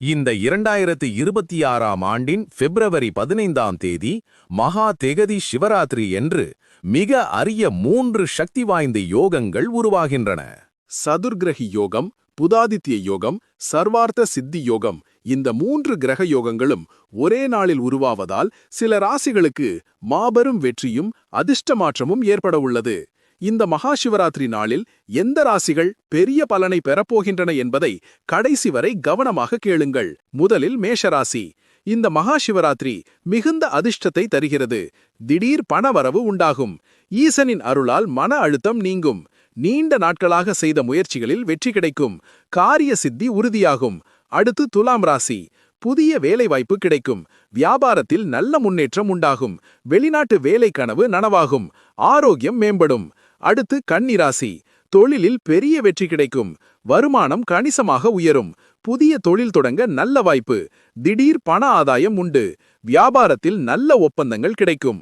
இந்த இரண்டாயிரத்து இருபத்தி ஆறாம் ஆண்டின் பிப்ரவரி பதினைந்தாம் தேதி மகா தெகதி சிவராத்திரி என்று மிக அரிய மூன்று சக்தி வாய்ந்த யோகங்கள் உருவாகின்றன. சதுர்கிரகி யோகம் புதாதித்ய யோகம் சர்வார்த்த சித்தி யோகம் இந்த மூன்று கிரக யோகங்களும் ஒரே நாளில் உருவாவதால் சில ராசிகளுக்கு மாபெரும் வெற்றியும் அதிர்ஷ்ட மாற்றமும் ஏற்பட உள்ளது. இந்த மகா சிவராத்திரி நாளில் எந்த ராசிகள் பெரிய பலனை பெறப்போகின்றன என்பதை கடைசி வரை கவனமாக கேளுங்கள். முதலில் மேஷராசி. இந்த மகா சிவராத்திரி மிகுந்த அதிர்ஷ்டத்தை தருகிறது. திடீர் பணவரவு உண்டாகும். ஈசனின் அருளால் மன அழுத்தம் நீங்கும். நீண்ட நாட்களாக செய்த முயற்சிகளில் வெற்றி கிடைக்கும். காரிய சித்தி உறுதியாகும். அடுத்து துலாம் ராசி. புதிய வேலைவாய்ப்பு கிடைக்கும். வியாபாரத்தில் நல்ல முன்னேற்றம் உண்டாகும். வெளிநாட்டு வேலை கனவு நனவாகும். ஆரோக்கியம் மேம்படும். அடுத்து கன்னிராசி. தொழிலில் பெரிய வெற்றி கிடைக்கும். வருமானம் கணிசமாக உயரும். புதிய தொழில் தொடங்க நல்ல வாய்ப்பு. திடீர் பண ஆதாயம் உண்டு. வியாபாரத்தில் நல்ல ஒப்பந்தங்கள் கிடைக்கும்.